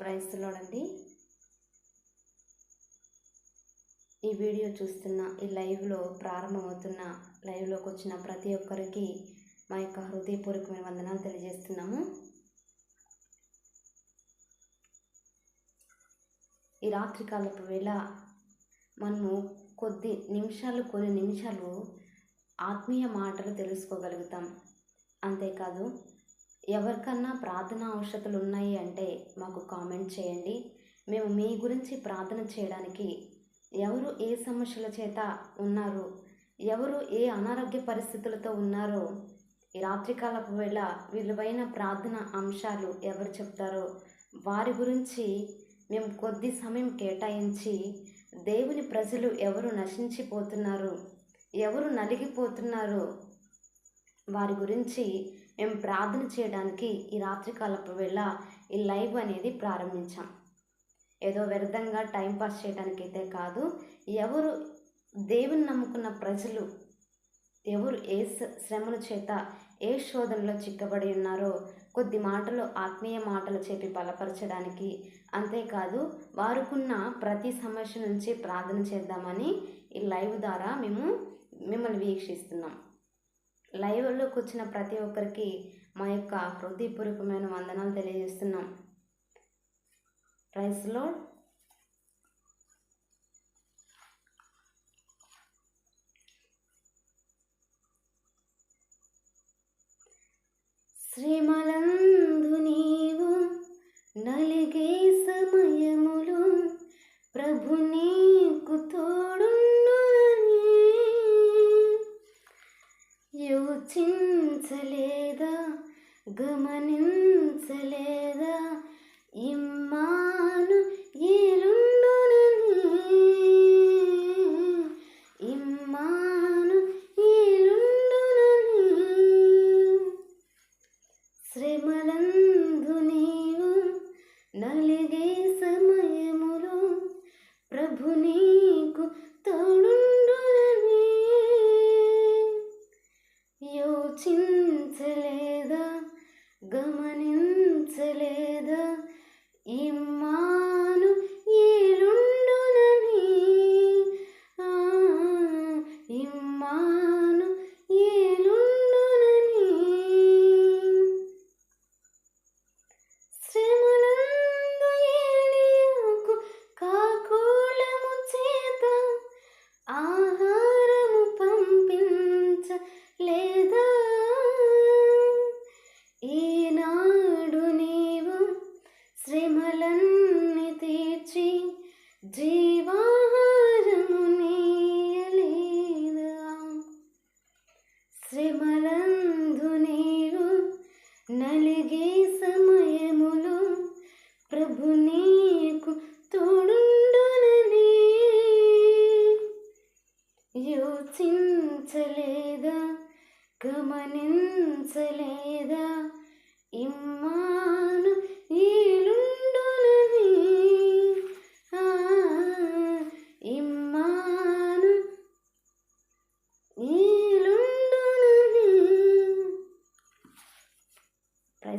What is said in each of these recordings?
ప్రైస్లోనండి ఈ వీడియో చూస్తున్న ఈ లైవ్లో ప్రారంభమవుతున్న లైవ్లోకి వచ్చిన ప్రతి ఒక్కరికి మా యొక్క హృదయపూర్వకమైన వందనాలు తెలియజేస్తున్నాము. ఈ రాత్రికాలపు వేళ మనము కొద్ది నిమిషాలు కొన్ని నిమిషాలు ఆత్మీయ మాటలు తెలుసుకోగలుగుతాం. అంతేకాదు ఎవరికన్నా ప్రార్థన అవసరతలు ఉన్నాయి అంటే మాకు కామెంట్ చేయండి. మేము మీ గురించి ప్రార్థన చేయడానికి ఎవరు ఏ సమస్యల చేత ఉన్నారు ఎవరు ఏ అనారోగ్య పరిస్థితులతో ఉన్నారో ఈ రాత్రికాలపు వేళ విలువైన ప్రార్థన అంశాలు ఎవరు చెప్తారో వారి గురించి మేము కొద్ది సమయం కేటాయించి దేవుని ప్రజలు ఎవరు నశించిపోతున్నారు ఎవరు నలిగిపోతున్నారు వారి గురించి మేము ప్రార్థన చేయడానికి ఈ రాత్రికాలపు వేళ ఈ లైవ్ అనేది ప్రారంభించాం. ఏదో వ్యర్థంగా టైంపాస్ చేయడానికైతే కాదు ఎవరు దేవుని నమ్ముకున్న ప్రజలు ఎవరు ఏ శ్రమల చేత ఏ శోధనలో చిక్కబడి ఉన్నారో కొద్ది మాటలు ఆత్మీయ మాటలు చెప్పి బలపరచడానికి అంతేకాదు వారుకున్న ప్రతి సమస్య నుంచి ప్రార్థన చేద్దామని ఈ లైవ్ ద్వారా మేము మిమ్మల్ని వీక్షిస్తున్నాం. లైవ్లోకి వచ్చిన ప్రతి ఒక్కరికి మా యొక్క హృదయపూర్వకమైన వందనాలు తెలియజేస్తున్నాం. రైస్లో శ్రీమాల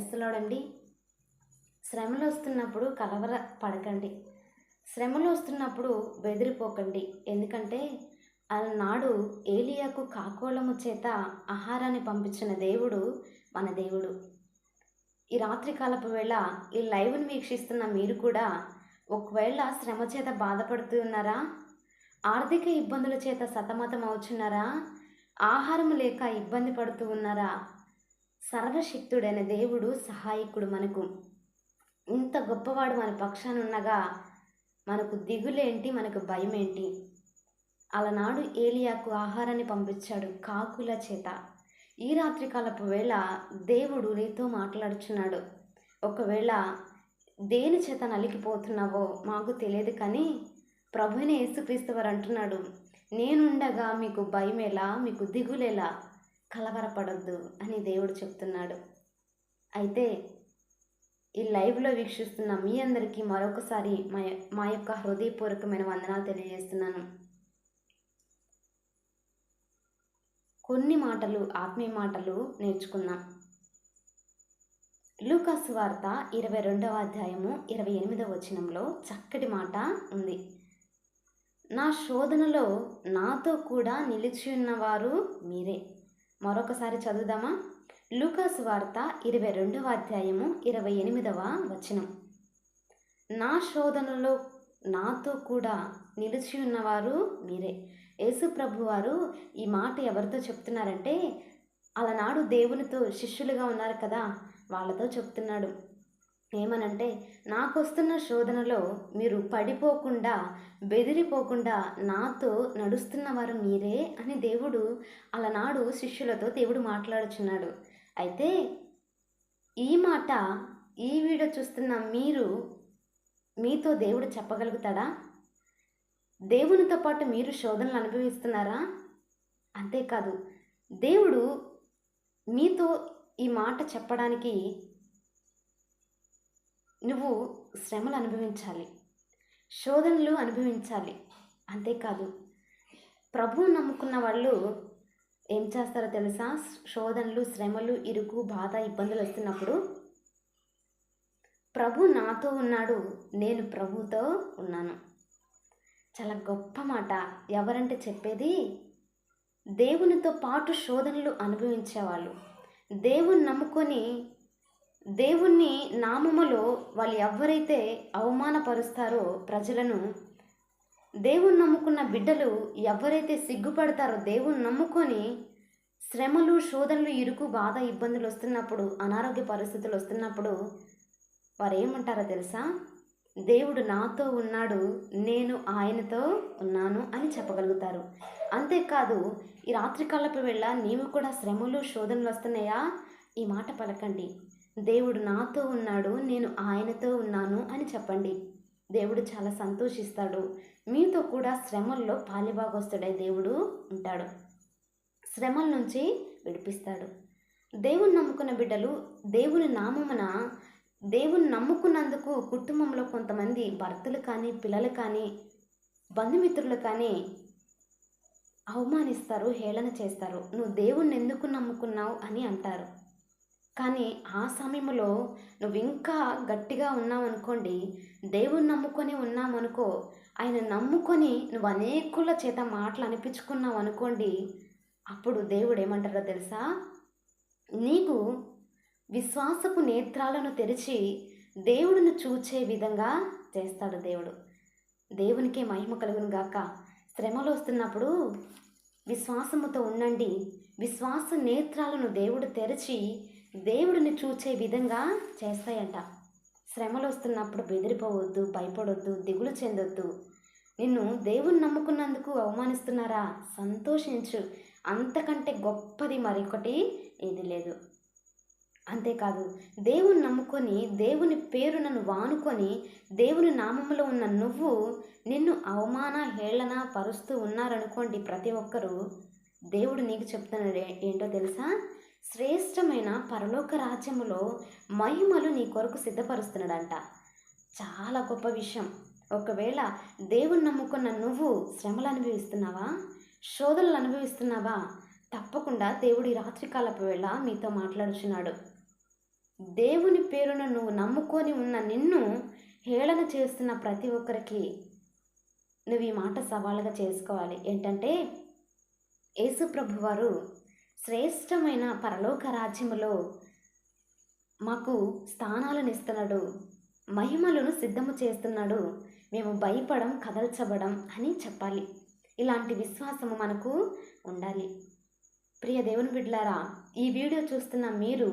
క్రైస్తలోడండి శ్రమలు వస్తున్నప్పుడు కలవర పడకండి. శ్రమలు వస్తున్నప్పుడు బెదిరిపోకండి. ఎందుకంటే ఆనాడు ఏలియాకు కాకోళము చేత ఆహారాన్ని పంపించిన దేవుడు మన దేవుడు. ఈ రాత్రికాలపు వేళ ఈ లైవ్ని వీక్షిస్తున్న మీరు కూడా ఒకవేళ శ్రమ చేత బాధపడుతూ ఉన్నారా? ఆర్థిక ఇబ్బందుల చేత సతమతం అవుచున్నారా ఆహారం లేక ఇబ్బంది పడుతూ ఉన్నారా? సర్వశక్తుడైన దేవుడు సహాయకుడు మనకు. ఇంత గొప్పవాడు మన పక్షాన ఉన్నగా మనకు దిగులేంటి మనకు భయం ఏంటి అలనాడు ఏలియాకు ఆహారాన్ని పంపించాడు కాకుల చేత. ఈ రాత్రికాలపు వేళ దేవుడు నీతో మాట్లాడుచున్నాడు. ఒకవేళ దేని చేత నలిగిపోతున్నావో మాకు తెలియదు కానీ ప్రభుని యేసుక్రీస్తు వారు అంటున్నాడు నేనుండగా మీకు భయమేలా మీకు దిగులేలా? కలవరపడొద్దు అని దేవుడు చెప్తున్నాడు. అయితే ఈ లైవ్లో వీక్షిస్తున్న మీ అందరికీ మరొకసారి మా మా యొక్క హృదయపూర్వకమైన వందనాలు తెలియజేస్తున్నాను. కొన్ని మాటలు ఆత్మీయ మాటలు నేర్చుకున్నాం లూకాస్ వార్త ఇరవై రెండవ అధ్యాయము ఇరవై ఎనిమిదవ వచనంలో చక్కటి మాట ఉంది. నా శోధనలో నాతో కూడా నిలిచి ఉన్నవారు మీరే. మరొకసారి చదువుదామా? లూకాసు వార్త ఇరవై రెండవ అధ్యాయము ఇరవై ఎనిమిదవ వచనం. నా శోధనలో నాతో కూడా నిలిచి ఉన్నవారు మీరే. యేసు ప్రభు వారు ఈ మాట ఎవరితో చెప్తున్నారంటే అలనాడు దేవునితో శిష్యులుగా ఉన్నారు కదా వాళ్ళతో చెప్తున్నాడు. ఏమనంటే నాకు వస్తున్న శోధనలో మీరు పడిపోకుండా బెదిరిపోకుండా నాతో నడుస్తున్న వారు మీరే అని దేవుడు అలనాడు శిష్యులతో దేవుడు మాట్లాడుచున్నాడు. అయితే ఈ మాట ఈ వీడియో చూస్తున్న మీరు మీతో దేవుడు చెప్పగలుగుతాడా? దేవునితో పాటు మీరు శోధనలు అనుభవిస్తున్నారా? అంతేకాదు దేవుడు మీతో ఈ మాట చెప్పడానికి నువ్వు శ్రమలు అనుభవించాలి. శోధనలు అనుభవించాలి. అంతేకాదు ప్రభువు నమ్ముకున్న వాళ్ళు ఏం చేస్తారో తెలుసా? శోధనలు శ్రమలు ఇరుకు బాధ ఇబ్బందులు వస్తున్నప్పుడు ప్రభు నాతో ఉన్నాడు నేను ప్రభుతో ఉన్నాను. చాలా గొప్ప మాట. ఎవరంటే చెప్పేది? దేవునితో పాటు శోధనలు అనుభవించేవాళ్ళు. దేవుని నమ్ముకొని దేవుణ్ణి నామములో వాళ్ళు ఎవరైతే అవమానపరుస్తారో ప్రజలను దేవుణ్ణి నమ్ముకున్న బిడ్డలు ఎవరైతే సిగ్గుపడతారో దేవుణ్ణి నమ్ముకొని శ్రమలు శోధనలు ఇరుకు బాధ ఇబ్బందులు వస్తున్నప్పుడు అనారోగ్య పరిస్థితులు వస్తున్నప్పుడు వారు ఏమంటారో తెలుసా? దేవుడు నాతో ఉన్నాడు నేను ఆయనతో ఉన్నాను అని చెప్పగలుగుతారు. అంతేకాదు ఈ రాత్రికాలపు వేళ నీవు కూడా శ్రమలు శోధనలు వస్తున్నాయా? ఈ మాట పలకండి. దేవుడు నాతో ఉన్నాడు నేను ఆయనతో ఉన్నాను అని చెప్పండి. దేవుడు చాలా సంతోషిస్తాడు. మీతో కూడా శ్రమల్లో పాలిబాగొస్తాడే దేవుడు ఉంటాడు. శ్రమల నుంచి విడిపిస్తాడు. దేవుని నమ్ముకున్న బిడ్డలు దేవుని నామమున దేవుని నమ్ముకున్నందుకు కుటుంబంలో కొంతమంది భర్తలు కానీ పిల్లలు కానీ బంధుమిత్రులు కానీ అవమానిస్తారు హేళన చేస్తారు. నువ్వు దేవుణ్ణి ఎందుకు నమ్ముకున్నావు అని అంటారు. కానీ ఆ సమయంలో నువ్వు ఇంకా గట్టిగా ఉన్నావనుకోండి దేవుణ్ణి నమ్ముకొని ఉన్నామనుకో ఆయన నమ్ముకొని నువ్వు అనేకుల చేత మాటలు అనిపించుకున్నావు అనుకోండి అప్పుడు దేవుడు ఏమంటారో తెలుసా? నీకు విశ్వాసపు నేత్రాలను తెరిచి దేవుడిని చూచే విధంగా చేస్తాడు దేవుడు. దేవునికే మహిమ కలుగును గాక. శ్రమలు వస్తున్నప్పుడు విశ్వాసముతో ఉండండి. విశ్వాస నేత్రాలను దేవుడు తెరిచి దేవుడిని చూచే విధంగా చేస్తాయంట. శ్రమలు వస్తున్నప్పుడు బెదిరిపోవద్దు భయపడొద్దు దిగులు చెందొద్దు. నిన్ను దేవుని నమ్ముకున్నందుకు అవమానిస్తున్నారా? సంతోషించు. అంతకంటే గొప్పది మరొకటి ఏది లేదు. అంతేకాదు దేవుని నమ్ముకొని దేవుని పేరునను వానుకొని దేవుని నామంలో ఉన్న నువ్వు నిన్ను అవమాన హేళన పరుస్తూ ఉన్నారనుకోండి ప్రతి ఒక్కరూ దేవుడు నీకు చెప్తున్నాడు ఏంటో తెలుసా? శ్రేష్టమైన పరలోక రాజ్యములో మహిమలు నీ కొరకు సిద్ధపరుస్తున్నాడంట. చాలా గొప్ప విషయం. ఒకవేళ దేవుని నమ్ముకున్న నువ్వు శ్రమలు అనుభవిస్తున్నావా? శోధనలు అనుభవిస్తున్నావా? తప్పకుండా దేవుడి రాత్రికాలపు వేళ మీతో మాట్లాడుచున్నాడు. దేవుని పేరును నువ్వు నమ్ముకొని ఉన్న నిన్ను హేళన చేస్తున్న ప్రతి ఒక్కరికి నువ్వు ఈ మాట సవాలుగా చేసుకోవాలి. ఏంటంటే యేసు వారు శ్రేష్టమైన పరలోక రాజ్యములో మాకు స్థానాలను ఇస్తున్నాడు మహిమలను సిద్ధము చేస్తున్నాడు. మేము భయపడం కదల్చబడం అని చెప్పాలి. ఇలాంటి విశ్వాసము మనకు ఉండాలి. ప్రియ దేవుని బిడ్లారా ఈ వీడియో చూస్తున్న మీరు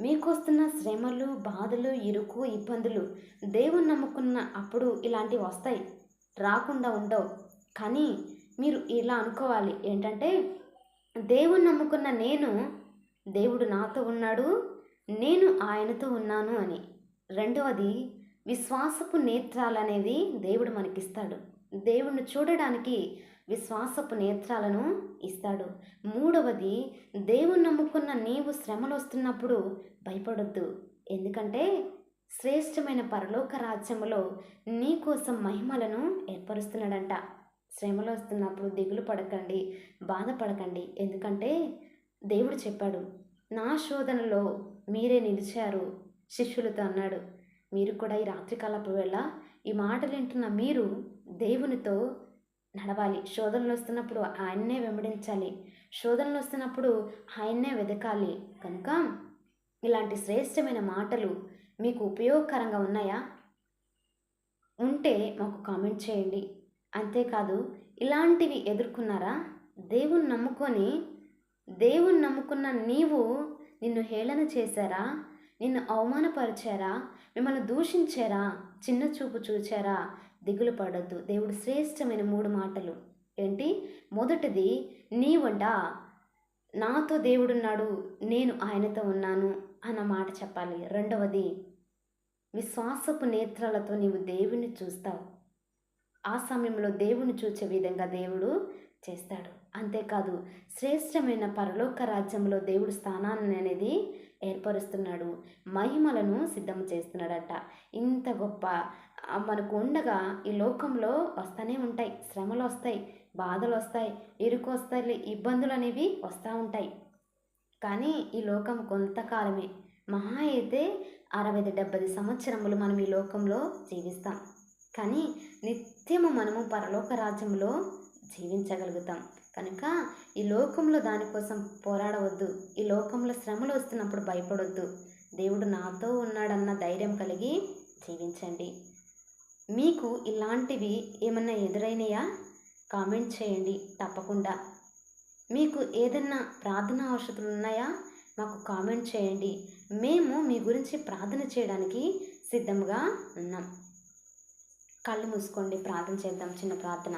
మీకు వస్తున్న శ్రమలు బాధలు ఇరుకు ఇబ్బందులు దేవుని నమ్ముకున్న అప్పుడు ఇలాంటివి వస్తాయి. రాకుండా ఉండవు. కానీ మీరు ఇలా అనుకోవాలి. ఏంటంటే దేవుని నమ్ముకున్న నేను దేవుడు నాతో ఉన్నాడు నేను ఆయనతో ఉన్నాను అని. రెండవది విశ్వాసపు నేత్రాలు అనేది దేవుడు మనకిస్తాడు. దేవుణ్ణి చూడడానికి విశ్వాసపు నేత్రాలను ఇస్తాడు. మూడవది దేవుని నమ్ముకున్న నీవు శ్రమలు వస్తున్నప్పుడు భయపడొద్దు. ఎందుకంటే శ్రేష్టమైన పరలోక రాజ్యములో నీకోసం మహిమలను ఏర్పరుస్తున్నాడంట. శ్రమలు వస్తున్నప్పుడు దిగులు పడకండి బాధపడకండి ఎందుకంటే దేవుడు చెప్పాడు నా శోధనలో మీరే నిలిచారు శిష్యులతో అన్నాడు. మీరు కూడా ఈ రాత్రికాలపు వేళ ఈ మాటలు వింటున్న మీరు దేవునితో నడవాలి. శోధనలు వస్తున్నప్పుడు ఆయన్నే వెంబడించాలి. శోధనలు వస్తున్నప్పుడు ఆయన్నే వెతకాలి కనుక ఇలాంటి శ్రేష్టమైన మాటలు మీకు ఉపయోగకరంగా ఉన్నాయా? ఉంటే మాకు కామెంట్ చేయండి. అంతేకాదు ఇలాంటివి ఎదుర్కొన్నారా? దేవుని నమ్ముకొని దేవుని నమ్ముకున్న నీవు నిన్ను హేళన చేశారా? నిన్ను అవమానపరిచారా? మిమ్మల్ని దూషించారా? చిన్న చూపు చూచారా? దిగులు పడొద్దు. దేవుడు శ్రేష్టమైన మూడు మాటలు. ఏంటి? మొదటిది నీవంట నాతో దేవుడున్నాడు నేను ఆయనతో ఉన్నాను అన్న మాట చెప్పాలి. రెండవది విశ్వాసపు నేత్రాలతో నీవు దేవుణ్ణి చూస్తావు. ఆ సమయంలో దేవుని చూచే విధంగా దేవుడు చేస్తాడు. అంతేకాదు శ్రేష్టమైన పరలోక రాజ్యంలో దేవుడు స్థానాన్ని అనేది ఏర్పరుస్తున్నాడు. మహిమలను సిద్ధం చేస్తున్నాడట. ఇంత గొప్ప మనకు ఉండగా ఈ లోకంలో వస్తూనే ఉంటాయి. శ్రమలు వస్తాయి బాధలు వస్తాయి ఇరుకు వస్తాయి ఇబ్బందులు అనేవి వస్తూ ఉంటాయి. కానీ ఈ లోకం కొంతకాలమే మహా అయితే అరవై డెబ్బై సంవత్సరములు మనం ఈ లోకంలో జీవిస్తాం. కానీ నిత్యము మనము పరలోక రాజ్యంలో జీవించగలుగుతాం. కనుక ఈ లోకంలో దానికోసం పోరాడవద్దు. ఈ లోకంలో శ్రమలు వస్తున్నప్పుడు భయపడొద్దు. దేవుడు నాతో ఉన్నాడన్న ధైర్యం కలిగి జీవించండి. మీకు ఇలాంటివి ఏమన్నా ఎదురైనాయా? కామెంట్ చేయండి తప్పకుండా. మీకు ఏదన్నా ప్రార్థన ఔషధులు ఉన్నాయా? మాకు కామెంట్ చేయండి. మేము మీ గురించి ప్రార్థన చేయడానికి సిద్ధంగా ఉన్నాం. కళ్ళు మూసుకోండి ప్రార్థన చేద్దాం చిన్న ప్రార్థన.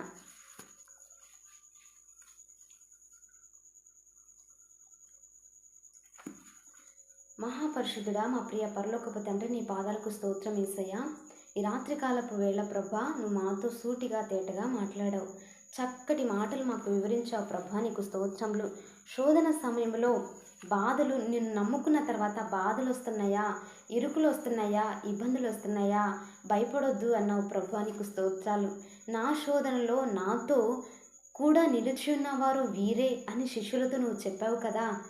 మహాపరిశుద్ధుడా మా ప్రియ పరలోకపు తండ్రి నీ పాదాలకు స్తోత్రం ఈసయ్యా ఈ రాత్రికాలపు వేళ ప్రభా నువ్వు మాతో సూటిగా తేటగా మాట్లాడావు. చక్కటి మాటలు మాకు వివరించావు ప్రభా నీకు స్తోత్రములు. శోధన సమయంలో బాధలు నిన్ను నమ్ముకున్న తర్వాత బాధలు వస్తున్నాయా? ఇరుకులు వస్తున్నాయా ఇబ్బందులు వస్తున్నాయా భయపడొద్దు అన్నావు ప్రభా నీకు స్తోత్రాలు. నా శోధనలో నాతో కూడా నిలిచి ఉన్నవారు వీరే అని శిష్యులతో నువ్వు చెప్పావు కదా.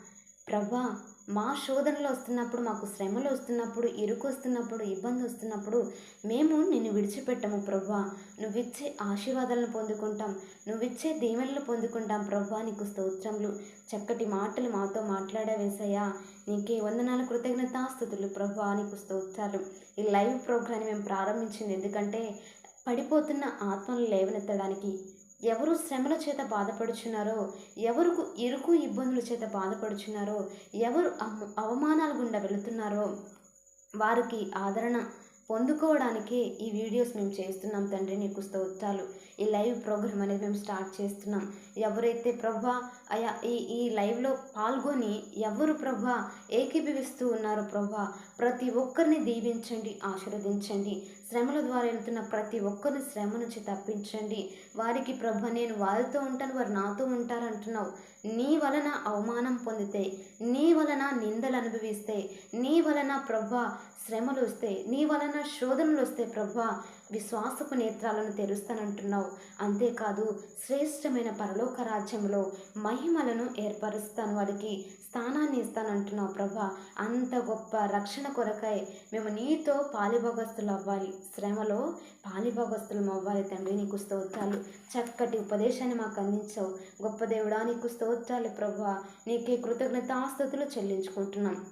ప్రభా మా శోధనలు వస్తున్నప్పుడు మాకు శ్రమలు వస్తున్నప్పుడు ఇరుకు వస్తున్నప్పుడు ఇబ్బంది వస్తున్నప్పుడు మేము నిన్ను విడిచిపెట్టము ప్రభా. నువ్విచ్చే ఆశీర్వాదాలను పొందుకుంటాం. నువ్విచ్చే దీవెనలు పొందుకుంటాం ప్రభా నీకు స్తోత్రములు. చక్కటి మాటలు మాతో మాట్లాడవేసయ్యా. నీకే వందనాలు కృతజ్ఞతాస్థుతులు ప్రభు నీకు స్తోత్రాలు ఈ లైవ్ ప్రోగ్రాన్ని మేము ప్రారంభించింది ఎందుకంటే పడిపోతున్న ఆత్మను లేవనెత్తడానికి. ఎవరు శ్రమల చేత బాధపడుచున్నారో ఎవరు ఇరుకు ఇబ్బందుల చేత బాధపడుచున్నారో ఎవరు అవమానాల గుండా వెళుతున్నారో వారికి ఆదరణ పొందుకోవడానికే ఈ వీడియోస్ మేము చేస్తున్నాం తండ్రి నీకు స్తోత్రాలు. ఈ లైవ్ ప్రోగ్రామ్ అనేది మేము స్టార్ట్ చేస్తున్నాం. ఎవరైతే ప్రభా అయా ఈ ఈ లైవ్లో పాల్గొని ఎవరు ప్రభా ఏకీభవిస్తూ ఉన్నారో ప్రభా ప్రతి ఒక్కరిని దీవించండి ఆశీర్వదించండి. శ్రమల ద్వారా వెళ్తున్న ప్రతి ఒక్కరిని శ్రమ నుంచి తప్పించండి. వారికి ప్రభ నేను వారితో ఉంటాను వారు నాతో ఉంటారు అంటున్నావు నీ వలన అవమానం పొందితే నీ వలన నిందలు అనుభవిస్తే నీ వలన ప్రభా శ్రమలు వస్తే నీ వలన శోధనలు వస్తే ప్రభా విశ్వాసపు నేత్రాలను తెరుస్తానంటున్నావు. అంతేకాదు శ్రేష్టమైన పరలోక రాజ్యంలో మహిమలను ఏర్పరుస్తాను. వారికి స్థానాన్ని ఇస్తానంటున్నావు ప్రభా. అంత గొప్ప రక్షణ కొరకై మేము నీతో పాలిభోగస్తులు అవ్వాలి శ్రమలో పాలిభోగస్తులం అవ్వాలి తండ్రి నీకు స్తోత్రాలు. చక్కటి ఉపదేశాన్ని మాకు అందించావు. గొప్ప దేవుడా నీకు స్తోత్రాలు ప్రభా. నీకే కృతజ్ఞతాస్తుతులు చెల్లించుకుంటున్నాం.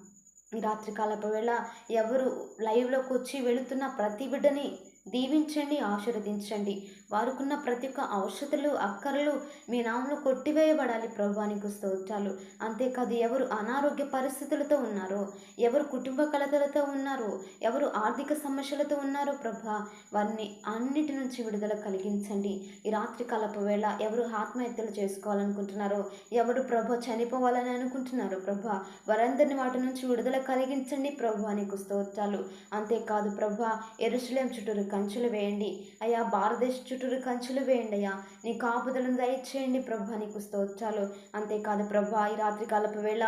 రాత్రికాలపు వేళ ఎవరు లైవ్లోకి వచ్చి వెళుతున్న ప్రతి బిడ్డని దీవించండి ఆశీర్వదించండి. వారుకున్న ప్రతి ఒక్క ఔషధులు అక్కరలు మీ నామంలో కొట్టివేయబడాలి ప్రభువానికి స్తోత్రాలు. అంతేకాదు ఎవరు అనారోగ్య పరిస్థితులతో ఉన్నారో ఎవరు కుటుంబ కలతలతో ఉన్నారో ఎవరు ఆర్థిక సమస్యలతో ఉన్నారో ప్రభా వారిని అన్నిటి నుంచి విడుదల కలిగించండి. ఈ రాత్రి కలప వేళ ఎవరు ఆత్మహత్యలు చేసుకోవాలనుకుంటున్నారో ఎవరు ప్రభ చనిపోవాలని అనుకుంటున్నారో ప్రభా వారందరిని వాటి నుంచి విడుదల కలిగించండి ప్రభువానికి నీకు స్తోత్రాలు. అంతేకాదు ప్రభా ఎరుసలేం చుట్టూరు కంచెలు వేయండి. అయ్యా భారతదేశ చుట్టూరు కంచులు వేయండి అయ్యా నీ కాపుదలను దయచేయండి ప్రభా నీకు స్తోత్రాలు. అంతేకాదు ప్రభా ఈ రాత్రి కాలపు వేళ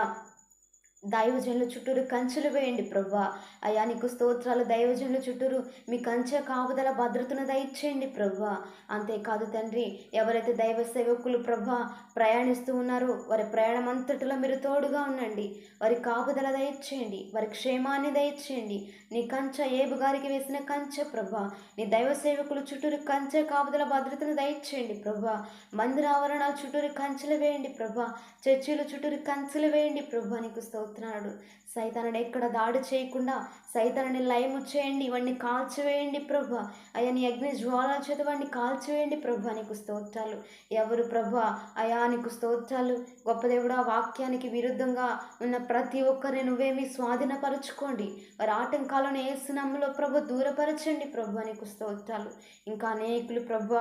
దైవజనుల చుట్టూరు కంచెలు వేయండి ప్రభా అయా నీకు స్తోత్రాలు. దైవజనుల చుట్టూరు మీ కంచె కాపుదల భద్రతను దయచేయండి ప్రభా అంతేకాదు తండ్రి ఎవరైతే దైవ సేవకులు ప్రవ్వా ప్రయాణిస్తూ ఉన్నారో వారి ప్రయాణం అంతటిలో మీరు తోడుగా ఉండండి. వారి కాపుదల దయచేయండి. వారి క్షేమాన్ని దయచేయండి. నీ కంచె ఏబు గారికి వేసిన కంచె ప్రభా నీ దైవ సేవకులు చుట్టూరు కంచె కాపుదల భద్రతను దయచేయండి ప్రభా మందిర ఆవరణాల చుట్టూరు కంచెలు వేయండి ప్రభా చర్చిల చుట్టూరు కంచెలు వేయండి ప్రభా నీకు స్తోత్రాడు సైతానుడు ఎక్కడ దాడి చేయకుండా సైతానుని లయము చేయండి ఇవన్నీ కాల్చివేయండి ప్రభు. అయ్యా నీ అగ్ని జ్వాల చేత వాడిని కాల్చివేయండి ప్రభు నీకు స్తోత్రాలు. ఎవరు ప్రభా? అయా నీకు స్తోత్రాలు. గొప్ప దేవుడు ఆ వాక్యానికి విరుద్ధంగా ఉన్న ప్రతి ఒక్కరిని నువ్వేమి స్వాధీనపరచుకోండి. వారి ఆటంకాలను ఏసునమ్మలో ప్రభు దూరపరచండి ప్రభు నీకు స్తోత్రాలు. ఇంకా అనేకులు ప్రభు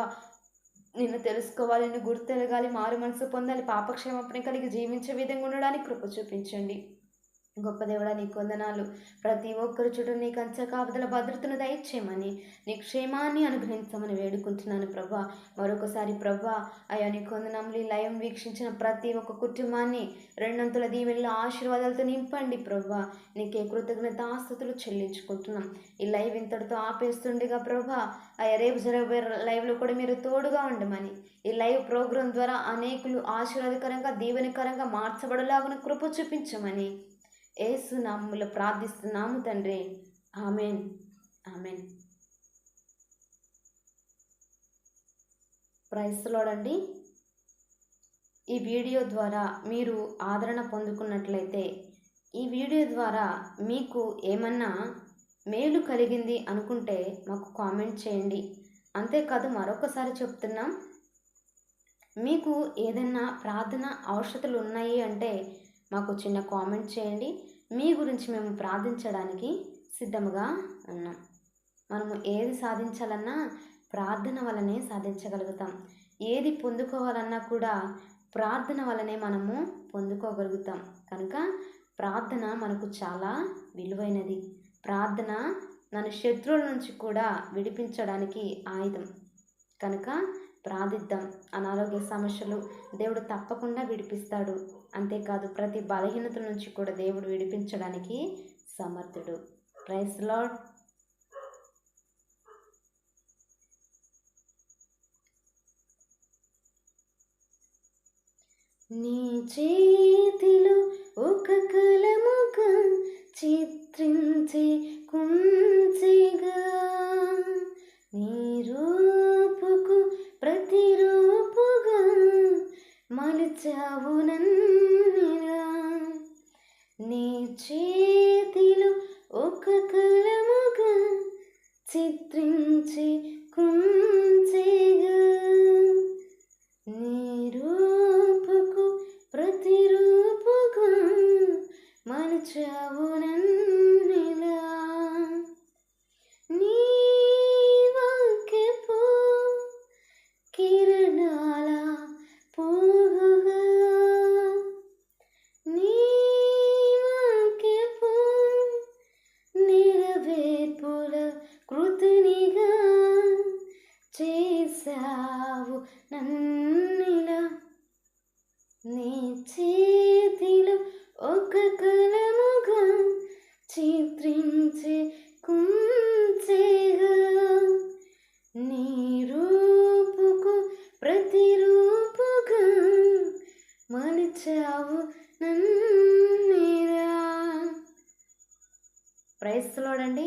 నిన్ను తెలుసుకోవాలి నిన్ను గుర్తెరగాలి మారు మనసు పొందాలి పాపక్షేమపణ కలిగి జీవించే విధంగా ఉండడానికి కృప చూపించండి. గొప్ప దేవుడా నీకు కొందనాలు ప్రతి ఒక్కరు చుట్టూ నీ కంచె కాపుదల భద్రతను దయచేయమని నీ క్షేమాన్ని అనుగ్రహించమని వేడుకుంటున్నాను ప్రభా. మరొకసారి ప్రభా అయ్యా నీ కొందనములు ఈ లయం వీక్షించిన ప్రతి ఒక్క కుటుంబాన్ని రెండంతుల దీవెనలో ఆశీర్వాదాలతో నింపండి ప్రభా. నీకే కృతజ్ఞత ఆస్తుతులు చెల్లించుకుంటున్నాం. ఈ లైవ్ ఇంతటితో ఆపేస్తుండగా ప్రభా అయ్యా రేపు జరగబోయే లైవ్లో కూడా మీరు తోడుగా ఉండమని ఈ లైవ్ ప్రోగ్రాం ద్వారా అనేకులు ఆశీర్వాదకరంగా దీవెనకరంగా మార్చబడలాగున కృప చూపించమని ఏసునామములు ప్రార్థిస్తున్నాము తండ్రి. ఆమెన్. ఆమెన్. ప్రైస్లోడండి ఈ వీడియో ద్వారా మీరు ఆదరణ పొందుకున్నట్లయితే ఈ వీడియో ద్వారా మీకు ఏమన్నా మేలు కలిగింది అనుకుంటే మాకు కామెంట్ చేయండి. అంతేకాదు మరొకసారి చెప్తున్నాం మీకు ఏదైనా ప్రార్థన అవసరతలు ఉన్నాయి అంటే మాకు చిన్న కామెంట్ చేయండి. మీ గురించి మేము ప్రార్థించడానికి సిద్ధముగా ఉన్నాం. మనము ఏది సాధించాలన్నా ప్రార్థన వలనే సాధించగలుగుతాం. ఏది పొందుకోవాలన్నా కూడా ప్రార్థన వలనే మనము పొందుకోగలుగుతాం. కనుక ప్రార్థన మనకు చాలా విలువైనది. ప్రార్థన మన శత్రువుల నుంచి కూడా విడిపించడానికి ఆయుధం. కనుక ప్రార్థిద్దాం. అనారోగ్య సమస్యలు దేవుడు తప్పకుండా విడిపిస్తాడు. అంతేకాదు ప్రతి బలహీనత నుంచి కూడా దేవుడు విడిపించడానికి సమర్థుడు. ప్రైస్ లాడ్ నీ చేతిలో ఒక కలం ప్రైస్తలోడండి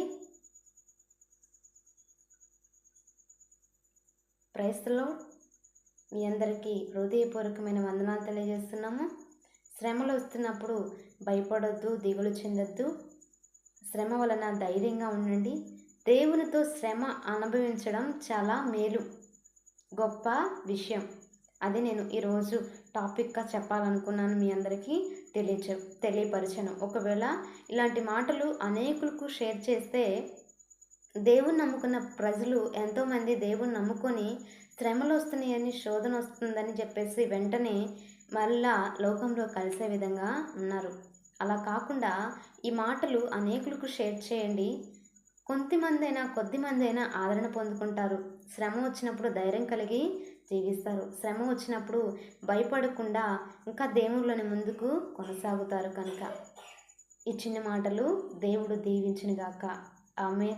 ప్రైస్లో మీ అందరికీ హృదయపూర్వకమైన వందనాలు తెలియజేస్తున్నాము. శ్రమలు వస్తున్నప్పుడు భయపడొద్దు దిగులు చెందొద్దు. శ్రమ వలన ధైర్యంగా ఉండండి. దేవునితో శ్రమ అనుభవించడం చాలా మేలు గొప్ప విషయం. అది నేను ఈరోజు టాపిక్గా చెప్పాలనుకున్నాను మీ అందరికీ. తెలియచ తెలియపరచను. ఒకవేళ ఇలాంటి మాటలు అనేకులకు షేర్ చేస్తే దేవుని నమ్ముకున్న ప్రజలు ఎంతోమంది దేవుని నమ్ముకొని శ్రమలు వస్తున్నాయని శోధన వస్తుందని చెప్పేసి వెంటనే మళ్ళా లోకంలో కలిసే విధంగా ఉన్నారు. అలా కాకుండా ఈ మాటలు అనేకులకు షేర్ చేయండి. కొంతమందైనా కొద్దిమందైనా ఆదరణ పొందుకుంటారు. శ్రమ వచ్చినప్పుడు ధైర్యం కలిగి జీవిస్తారు. శ్రమ వచ్చినప్పుడు భయపడకుండా ఇంకా దేవుళ్ళని ముందుకు కొనసాగుతారు కనుక. ఈ చిన్న మాటలు దేవుడు దీవించినగాక. ఆమె